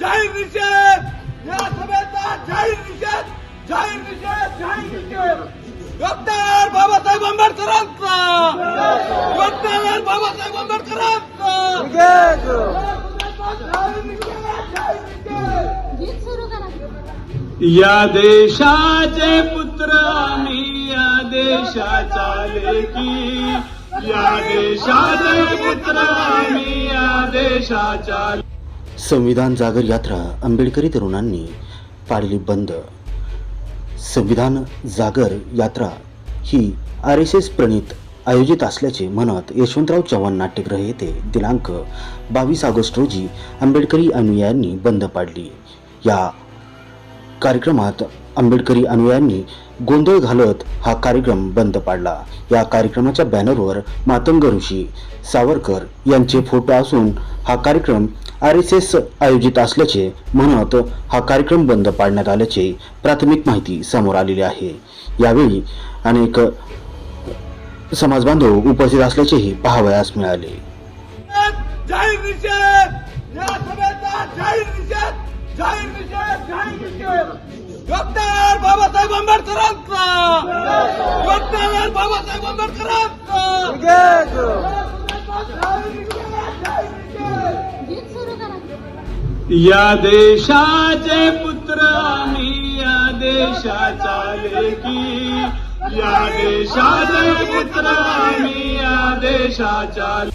जाहीर निषेध या सभेचा जाहीर निषेध जाहीर निषेध जाहीर निषेध डॉक्टर बाबासाहेब आंबेडकरांचा! डॉक्टर बाबासाहेब आंबेडकरांचा! या देशाचे पुत्र आम्ही या देशाचा लेकी या देशाचे पुत्र आम्ही या देशाच्या संविधान जागर यात्रा आंबेडकरी तरुणांनी पाडली बंद. संविधान जागर यात्रा ही आर एस एस प्रणित आयोजित असल्याचे म्हणत यशवंतराव चव्हाण नाट्यगृह येथे दिनांक बावीस ऑगस्ट रोजी आंबेडकरी अनुयायांनी बंद पाडली. या कार्यक्रमात आंबेडकरी अनुयायांनी गोंधळ घालत हा कार्यक्रम बंद पाडला. या कार्यक्रमाच्या बॅनरवर मातंग ऋषी सावरकर यांचे फोटो असून हा कार्यक्रम आर एस एस आयोजित असल्याचे म्हणत हा कार्यक्रम बंद पाडण्यात आल्याचे प्राथमिक माहिती समोर आलेली आहे. यावेळी अनेक समाजबांधव उपस्थित असल्याचेही पाहावयास मिळाले. जाहीर निषेध! या सभेचा जाहीर निषेध! जाहीर निषेध! जाहीर निषेध! डॉक्टर बाबासाहेब आंबेडकरांचा! डॉक्टर बाबासाहेब आंबेडकरांचा! या देशाचे पुत्र आम्ही या देशाचा लेकी या देशाचे पुत्र आम्ही या देशाच्या